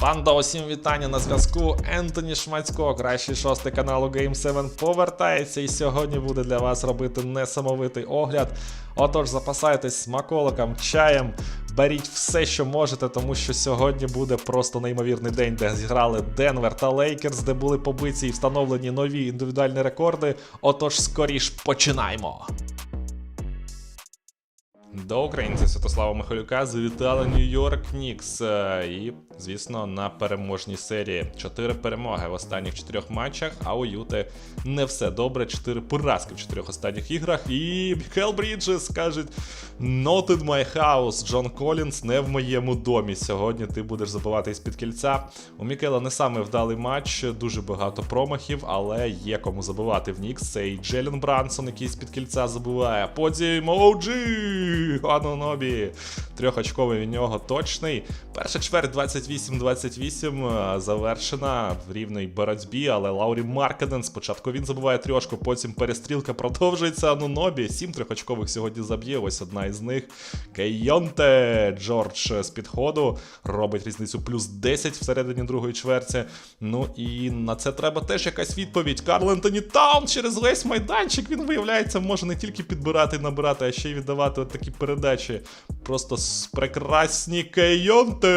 Банда, усім вітання на зв'язку. Ентоні Шмацько, кращий шостий каналу Game 7, повертається і сьогодні буде для вас робити несамовитий огляд. Отож, запасайтесь смаколиком, чаєм, беріть все, що можете, тому що сьогодні буде просто неймовірний день, де зіграли Денвер та Лейкерс, де були побиті і встановлені нові індивідуальні рекорди. Отож, скоріш починаємо. До українця Святослава Михайлюка завітали Нью-Йорк Нікс. Е, І, звісно, на переможній серії. Чотири перемоги в останніх чотирьох матчах, а у Юти не все добре. Чотири поразки в чотирьох останніх іграх. І Міхел Бріджес кажуть: Not in my house, Джон Колінс, не в моєму домі. Сьогодні ти будеш забивати із-під кільця. У Мікела не саме вдалий матч, дуже багато промахів, але є кому забивати в Нікс. Це і Джелен Брансон, який з-під кільця забиває. Потім OG Анонобі. Трьохочковий від нього точний. Перша чверть 28-28 е, завершена в рівній боротьбі, але Лаурі Маркеден спочатку він забиває трьошку, потім перестрілка продовжується. Анонобі. Сім трьохочкових сьогодні заб'є. Ось одна із них. Кейонте Джордж з підходу робить різницю плюс 10 всередині другої чверті. Ну і на це треба теж якась відповідь. Карл Ентоні Таун через весь майданчик. Він виявляється, може не тільки підбирати і набирати, а ще й віддавати от такі передачі. Просто с- прекрасні Кейонте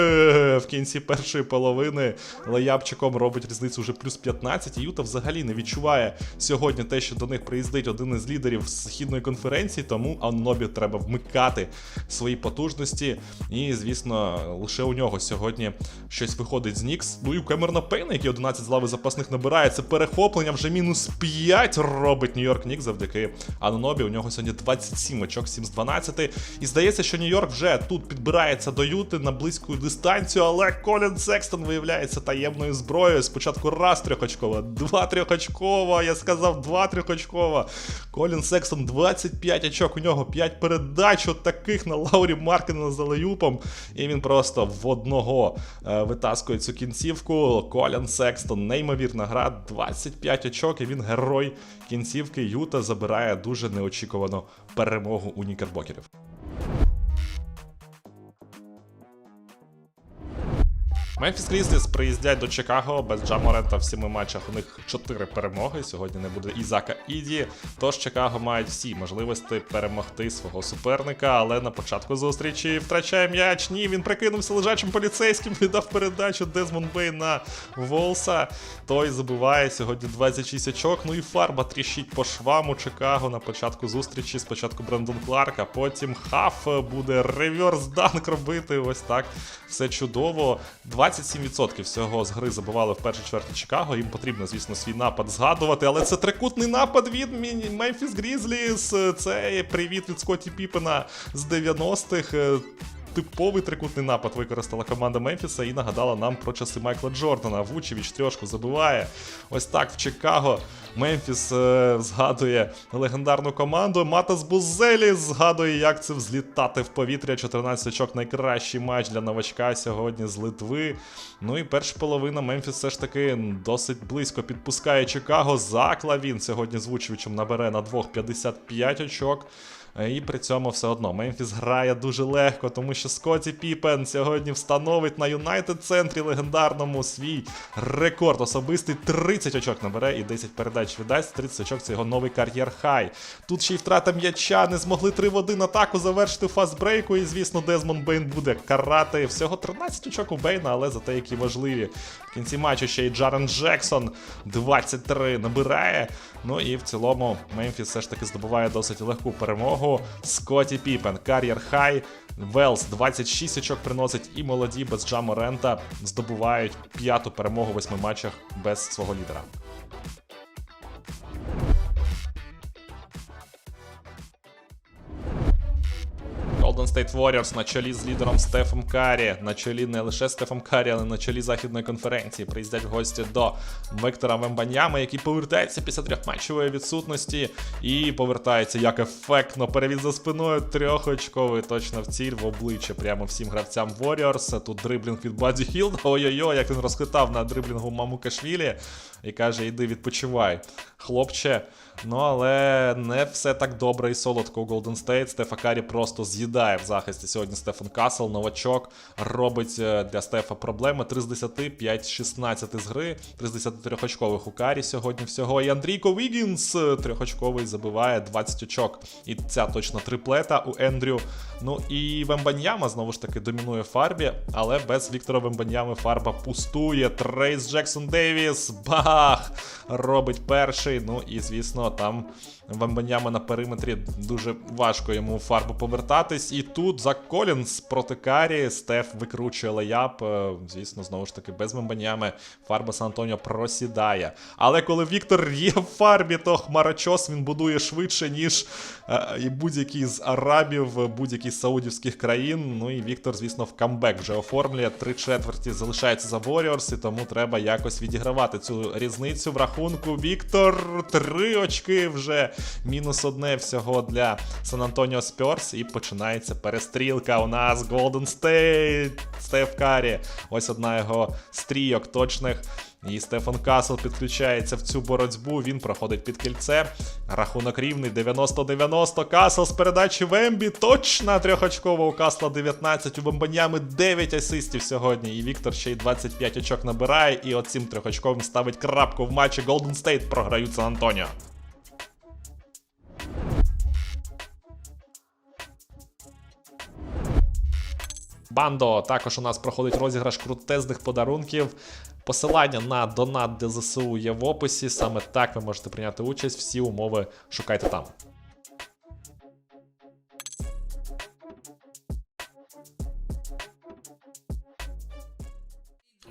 в кінці першої половини леяпчиком робить різницю вже плюс 15. І Юта взагалі не відчуває сьогодні те, що до них приїздить один із лідерів східної конференції, тому Аннобі треба вмикати свої потужності. І, звісно, лише у нього сьогодні щось виходить з Нікс. Ну і у Кемерна Пейна, який 11 з лави запасних набирає, це перехоплення вже мінус 5 робить Нью-Йорк Нікс завдяки Анонобі. У нього сьогодні 27 очок, 7 з 12. І здається, що Нью-Йорк вже тут підбирається до Юти на близьку дистанцію, але Колін Секстон виявляється таємною зброєю. Спочатку раз трьохочкова, два трьохочкова. Я сказав два трьохочкова. Колін Секстон 25 очок. У нього 5 передач от таких на Лаурі Маркена за леюпом. І він просто в одного е, витаскує цю кінцівку. Колін Секстон, неймовірна гра, 25 очок, і він герой кінцівки. Юта забирає дуже неочікувану перемогу у Нікербокерів. Мемфіс Грізліс приїздять до Чикаго без Джаморента в сіми матчах. У них чотири перемоги. Сьогодні не буде Ізака Іді. Тож Чикаго мають всі можливості перемогти свого суперника, але на початку зустрічі втрачає м'яч. Ні, він прикинувся лежачим поліцейським, віддав передачу Дезмонд Бей на Волса. Той забиває сьогодні 26 очок. Ну і фарба тріщить по швам у Чикаго на початку зустрічі. Спочатку Брендон Кларк, а потім Хаф буде реверс данк робити. Ось так. Все чудово. 27% всього з гри забивали в першій чверті Чикаго. Їм потрібно, звісно, свій напад згадувати, але це трикутний напад від Мемфіс Грізліс. Це привіт від Скотті Піпена з 90-х. Типовий трикутний напад використала команда Мемфіса і нагадала нам про часи Майкла Джордана. Вучевіч трьошку забиває. Ось так в Чикаго. Мемфіс е, згадує легендарну команду. Матас Бузелі згадує, як це взлітати в повітря. 14 очок найкращий матч для новачка сьогодні з Литви. Ну і перша половина Мемфіс все ж таки досить близько підпускає Чикаго. Закла він сьогодні з Вучевичем набере на двох 55 очок. Е, І при цьому все одно Мемфіс грає дуже легко, тому що Скотті Піпен сьогодні встановить на Юнайтед центрі легендарному свій рекорд особистий 30 очок набере і 10 передач віддасть. 30 очок це його новий кар'єр хай. Тут ще й втрата м'яча, не змогли 3 в 1 атаку завершити фастбрейку. І звісно, Дезмонд Бейн буде карати. Всього 13 очок у Бейна, але зате які важливі. В кінці матчу ще й Джарен Джексон 23 набирає. Ну і в цілому Мемфіс все ж таки здобуває досить легку перемогу. Скотті Піпен, кар'єр хай. Велс 26 очок приносить і молоді без Джаморента здобувають п'яту перемогу в восьми матчах без свого лідера. Golden State Warriors на чолі з лідером Стефом Карі, на чолі не лише Стефом Карі, але на чолі західної конференції. Приїздять в гості до Вектора Вембаньями, який повертається після трьохматчевої відсутності і повертається як ефектно. Перевід за спиною трьохочковий точно в ціль в обличчя прямо всім гравцям Warriors. Тут дриблінг від Баді Хілда. Ой-ой-ой, як він розхитав на дриблінгу Маму Кашвілі і каже: Іди відпочивай, хлопче. Ну але не все так добре і солодко у Golden State. Стефа Карі просто з'їдає розгрібає в захисті сьогодні Стефан Касл, новачок, робить е, для Стефа проблеми. 3 з 10, 5 з 16 з гри, 3 з 10 трьохочкових у карі сьогодні всього. І Андрійко Вігінс е, трьохочковий забиває 20 очок. І ця точно триплета у Ендрю. Ну і Вембаньяма знову ж таки домінує фарбі, але без Віктора Вембаньями фарба пустує. Трейс Джексон Девіс. Бах! Робить перший. Ну і звісно, там Вембаньяма на периметрі дуже важко йому у фарбу повертатись. І тут за Колінс проти Карі Стеф викручує леяп. Е, Звісно, знову ж таки, без Вембаньями фарба Сан Антоніо просідає. Але коли Віктор є в фарбі, то хмарочос він будує швидше, ніж е, і будь-який з арабів, будь-який з саудівських країн. Ну і Віктор, звісно, в камбек вже оформлює. Три четверті залишається за Warriors, і тому треба якось відігравати цю різницю в рахунку. Віктор три очки вже мінус одне всього для Сан Антоніо Спьорс. І починається перестрілка. У нас Golden State, Стеф Карі. Ось одна його стрійок точних. І Стефан Касл підключається в цю боротьбу. Він проходить під кільце. Рахунок рівний 90-90. Касл з передачі Вембі. Точна трьохочкова у Касла 19. У Бомбанями 9 асистів сьогодні. І Віктор ще й 25 очок набирає. І оцим трьохочковим ставить крапку в матчі Golden State програють Сан Антоніо. Бандо також у нас проходить розіграш крутезних подарунків. Посилання на донат ДЗСУ є в описі. Саме так ви можете прийняти участь. Всі умови шукайте там.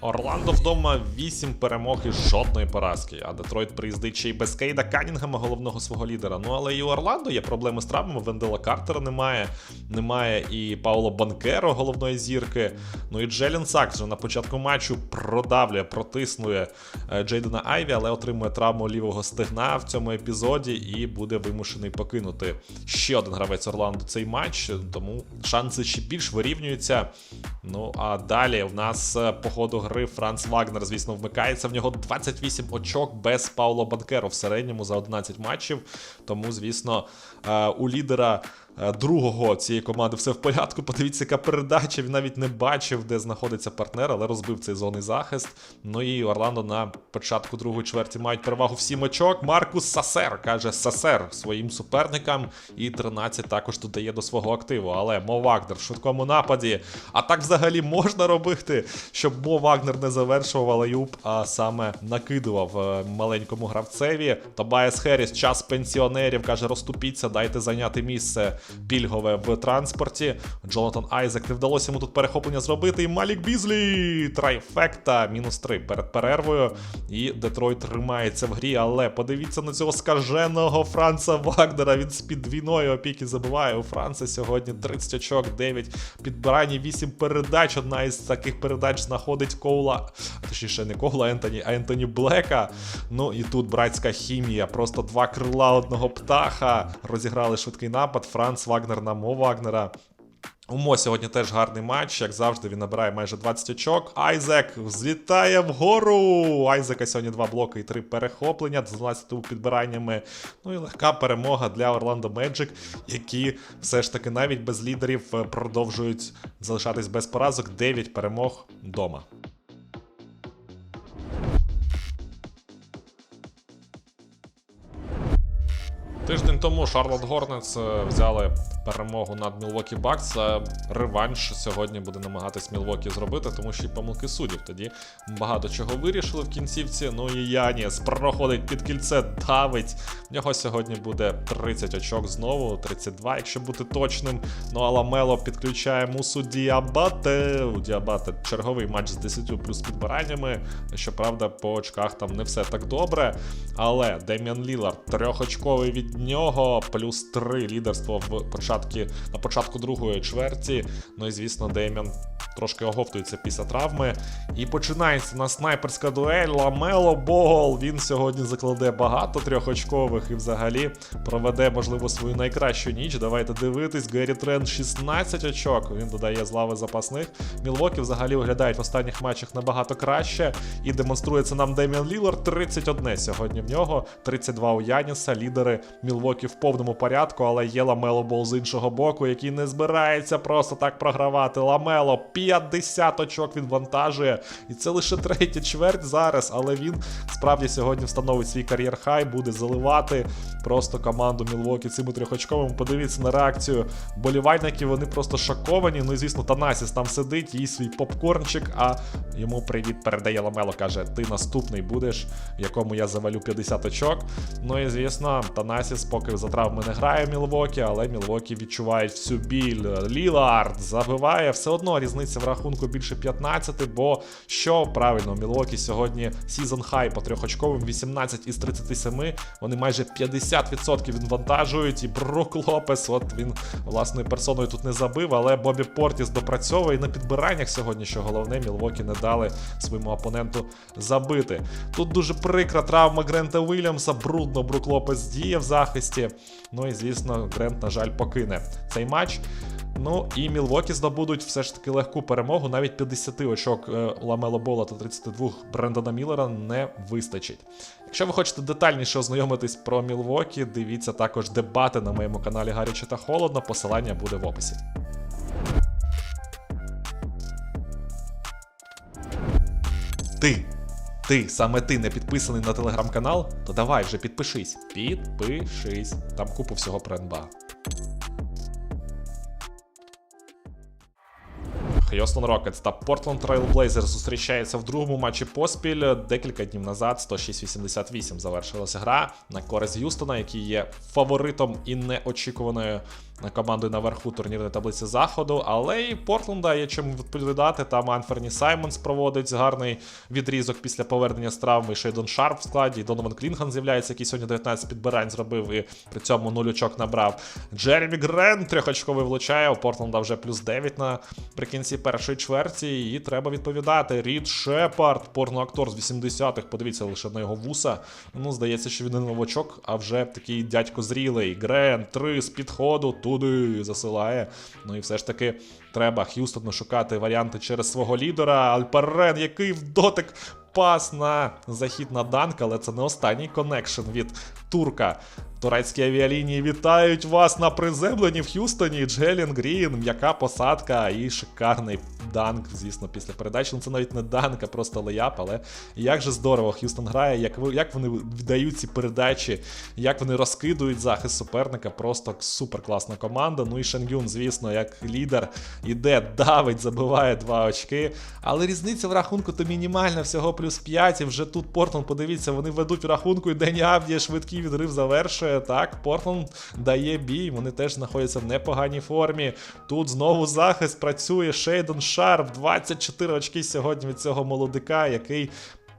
Орландо вдома 8 перемог і жодної поразки. А Детройт приїздить ще й без Кейда Канінгема, головного свого лідера. Ну але і у Орландо є проблеми з травмами. Вендела Картера немає. Немає і Пауло Банкеро, головної зірки. Ну і Джелін Сакс вже на початку матчу продавлює, протиснує е, Джейдена Айві, але отримує травму лівого стегна в цьому епізоді і буде вимушений покинути ще один гравець Орландо цей матч. Тому шанси ще більш вирівнюються. Ну а далі в нас е, по ходу гри Франц Вагнер, звісно, вмикається. В нього 28 очок без Пауло Банкеро в середньому за 11 матчів. Тому, звісно, е, у лідера другого цієї команди все в порядку. Подивіться, яка передача. Він навіть не бачив, де знаходиться партнер, але розбив цей зонний захист. Ну і Орландо на початку другої чверті мають перевагу в 7 очок. Маркус Сасер каже Сасер своїм суперникам. І 13 також додає до свого активу. Але Мо Вагнер в швидкому нападі. А так взагалі можна робити, щоб Мо Вагнер не завершував алеюб, а саме накидував е, маленькому гравцеві. Тобайс Херіс, час пенсіонерів, каже, розступіться, дайте зайняти місце пільгове в транспорті. Джонатан Айзек не вдалося йому тут перехоплення зробити. І Малік Бізлі трайфекта, мінус 3 перед перервою. І Детройт тримається в грі. Але подивіться на цього скаженого Франца Вагнера. Він з підвійної опіки забиває. У Франца сьогодні 30 очок, 9 підбирань, 8 передач. Одна із таких передач знаходить Коула, точніше, не Коула Ентоні, а Ентоні Блека. Ну і тут братська хімія. Просто два крила одного птаха. Розіграли швидкий напад. Франц Вагнер на Мо Вагнера. У Мо сьогодні теж гарний матч. Як завжди, він набирає майже 20 очок. Айзек взлітає вгору. Айзека сьогодні два блоки і три перехоплення з 12 підбираннями. Ну і легка перемога для Орландо Меджик, які все ж таки навіть без лідерів е, продовжують залишатись без поразок. 9 перемог вдома. Тиждень тому Шарлот Горнец е, взяли перемогу над Мілвокі Бакс. Е, Реванш сьогодні буде намагатись Мілвокі зробити, тому що й помилки суддів. Тоді багато чого вирішили в кінцівці. Ну і Яніс проходить під кільце, давить. В нього сьогодні буде 30 очок знову, 32, якщо бути точним. Ну а Ламело підключає мусу Діабате. У Діабате черговий матч з 10 плюс підбираннями. Щоправда, по очках там не все так добре. Але Дем'ян Лілард трьохочковий від нього, плюс 3 лідерство в початку, на початку другої чверті. Ну і звісно, Дем'ян трошки оговтується після травми. І починається на снайперська дуель. Ламело Богол. Він сьогодні закладе багато трьохочкових і взагалі проведе, можливо, свою найкращу ніч. Давайте дивитись. Гері Трент 16 очок. Він додає з лави запасних. Мілвокі взагалі виглядають в останніх матчах набагато краще. І демонструється нам Деміан Лілар 31 сьогодні в нього, 32 у Яніса. Лідери Мілвокі в повному порядку, але є Ламело Бол з іншого боку, який не збирається просто так програвати. Ламело 50 очок відвантажує. І це лише третя чверть зараз, але він справді сьогодні встановить свій кар'єр хай, буде заливати просто команду Мілвокі цими трьохочковими. Подивіться на реакцію болівальників, вони просто шоковані. Ну і звісно, Танасіс там сидить, їсть свій попкорнчик, а йому привіт передає Ламело, каже: Ти наступний будеш, якому я завалю 50 очок. Ну і звісно, Танасіс поки за травми не грає Мілвокі, але Мілвокі відчувають всю біль. Лілард забиває все одно різниця в рахунку більше 15, бо що правильно, Мілвокі сьогодні сезон хай по трьохочковим 18 із 37. Вони майже 50% відвантажують. І Брук Лопес, от він власною персоною тут не забив, але Бобі Портіс допрацьовує на підбираннях сьогодні, що головне, Мілвокі не дали своєму опоненту забити. Тут дуже прикра травма Грента Вільямса, брудно Брук Лопес діє в захисті. Ну і звісно, Грент, на жаль, покине цей матч. Ну і Мілвокі здобудуть все ж таки легку перемогу. Навіть 50 очок е, Ламело Бола та 32 Брендона Міллера не вистачить. Якщо ви хочете детальніше ознайомитись про Мілвокі, дивіться також дебати на моєму каналі Гаряче та Холодно. Посилання буде в описі. Ти. Ти, саме ти не підписаний на телеграм-канал, то давай вже підпишись. Підпишись. Там купу всього про НБА. Х'юстон Рокетс та Портленд Трейл Блейзер зустрічаються в другому матчі поспіль. Декілька днів назад 106-88 завершилася гра на користь Г'юстона, який є фаворитом і неочікуваною командою наверху турнірної таблиці заходу. Але і Портленда є чим відповідати. Там Анферні Саймонс проводить гарний відрізок після повернення з травми. Шейдон Шарп в складі. І Донован Клінган з'являється, який сьогодні 19 підбирань зробив і при цьому 0 очок набрав. Джеремі Грен трьохочковий влучає. У Портленда вже плюс 9 наприкінці першої чверті. І треба відповідати. Рід Шепард, порноактор з 80-х. Подивіться лише на його вуса. Ну, здається, що він не новачок, а вже такий дядько зрілий. Грен, 3 з підходу туди засилає. Ну і все ж таки треба Х'юстону шукати варіанти через свого лідера. Альперен, який в дотик пас на захід на данк, але це не останній коннекшн від турка. Турецькі авіалінії вітають вас на приземленні в Х'юстоні. Джелін Грін, м'яка посадка і шикарний данк, звісно, після передачі. Ну це навіть не данк, а просто леяп, але як же здорово Х'юстон грає, як, як вони віддають ці передачі, як вони розкидують захист суперника. Просто супер класна команда. Ну і Шенгюн, звісно, як лідер іде, давить, забиває два очки. Але різниця в рахунку то мінімальна, всього плюс 5. І вже тут Портленд, подивіться, вони ведуть в рахунку, і Дені Авдія швидкий відрив завершує. Так, Портланд дає бій, вони теж знаходяться в непоганій формі. Тут знову захист працює. Шейден Шарп, 24 очки сьогодні від цього молодика, який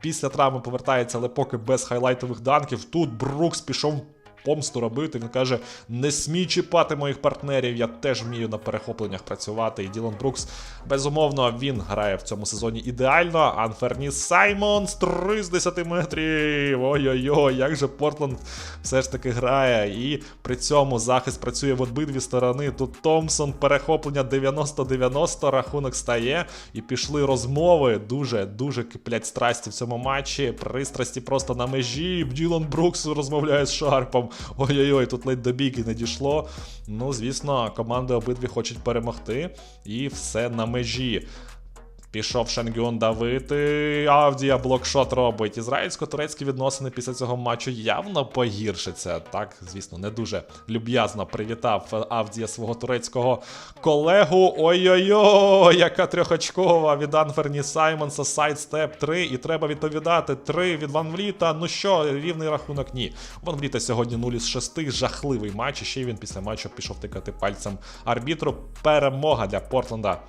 після травми повертається, але поки без хайлайтових данків. Тут Брукс пішов помсту робити. Він каже: не смій чіпати моїх партнерів, я теж вмію на перехопленнях працювати. І Ділан Брукс, безумовно, він грає в цьому сезоні ідеально. Анферні Саймон з 3 з 10 метрів. Ой-ой-ой, як же Портленд все ж таки грає. І при цьому захист працює в обидві сторони. Тут Томпсон, перехоплення 90-90, рахунок стає. І пішли розмови. Дуже дуже киплять страсті в цьому матчі. Пристрасті просто на межі. Ділан Брукс розмовляє з Шарпом. Ой-ой-ой, тут ледь до бійки не дійшло. Ну, звісно, команди обидві хочуть перемогти. І все на межі. Пішов Шенгюн давити. Авдія блокшот робить. Ізраїльсько-турецькі відносини після цього матчу явно погіршаться. Так, звісно, не дуже люб'язно привітав Авдія свого турецького колегу. Ой-ой-ой, яка трьохочкова від Анферні Саймонса. Сайдстеп 3. І треба відповідати. 3 від Ван Вліта. Ну що, рівний рахунок? Ні. Ван Вліта сьогодні 0 із 6. Жахливий матч. І ще він після матчу пішов тикати пальцем арбітру. Перемога для Портленда.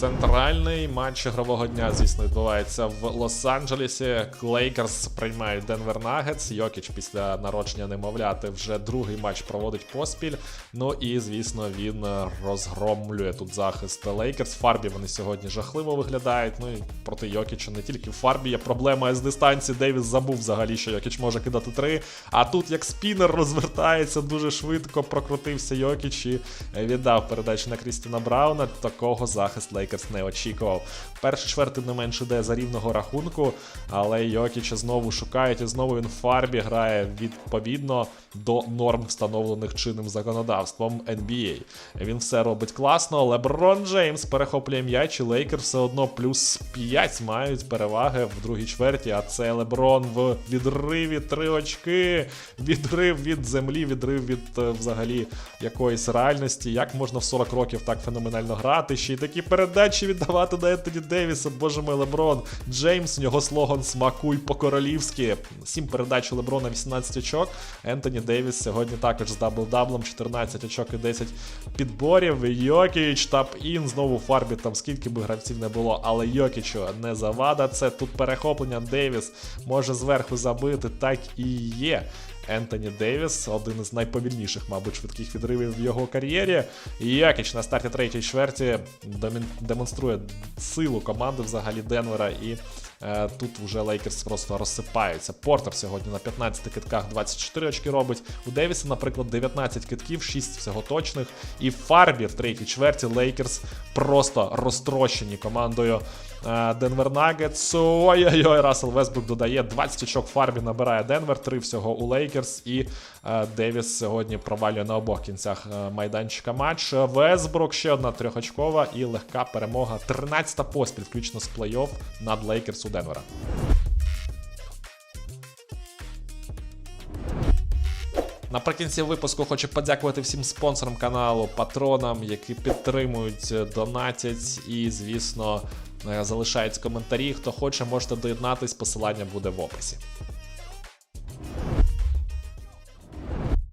Центральний матч ігрового дня, звісно, відбувається в Лос-Анджелесі. Лейкерс приймають Денвер Нагетс. Йокіч після народження немовляти вже другий матч проводить поспіль. Ну і звісно, він розгромлює тут захист Лейкерс. Фарбі вони сьогодні жахливо виглядають. Ну і проти Йокіча не тільки в фарбі є проблема з дистанції. Дейвіс забув взагалі, що Йокіч може кидати три. А тут як спінер розвертається дуже швидко, прокрутився Йокіч і віддав передачу на Крістіна Брауна. Такого захист Лейкерс не очікував. Перший чверть тим не менш іде за рівного рахунку, але Йокіча знову шукають, і знову він в фарбі грає відповідно до норм, встановлених чинним законодавством NBA. Він все робить класно. Леброн Джеймс перехоплює м'яч, і Лейкерс все одно плюс 5 мають переваги в другій чверті. А це Леброн в відриві три очки. Відрив від землі, відрив від е, взагалі якоїсь реальності. Як можна в 40 років так феноменально грати? Ще й такі передачі віддавати на Ентоні Девіса. Боже мой, Леброн. Джеймс, у нього слоган Смакуй по-королівськи. Сім передач Леброна, 18 очок. Ентоні Девіс сьогодні також з дабл-даблом, 14 очок і 10 підборів. Йокіч тап-ін, знову в фарбі, там скільки би гравців не було, але Йокічу не завада. Це тут перехоплення Девіс може зверху забити, так і є. Ентоні Девіс, один із найповільніших, мабуть, швидких відривів в його кар'єрі. Якіч на старті третьої чверті домін- демонструє силу команди взагалі Денвера, і тут вже Лейкерс просто розсипаються. Портер сьогодні на 15 китках 24 очки робить. У Девіса, наприклад, 19 китків, 6 всього точних. І в фарбі в третій чверті Лейкерс просто розтрощені командою е, Денвер Нагетс. Ой-ой-ой, Рассел Весбрук додає 20 очок фарбі, набирає Денвер, 3 всього у Лейкерс. І е, Девіс сьогодні провалює на обох кінцях е, майданчика матч. Весбрук ще одна трьохочкова і легка перемога. 13-та поспіль, включно з плей-офф над Лейкерс Денвера. Наприкінці випуску хочу подякувати всім спонсорам каналу, патронам, які підтримують, е, донатять і, звісно, е, залишають коментарі. Хто хоче, можете доєднатись, посилання буде в описі.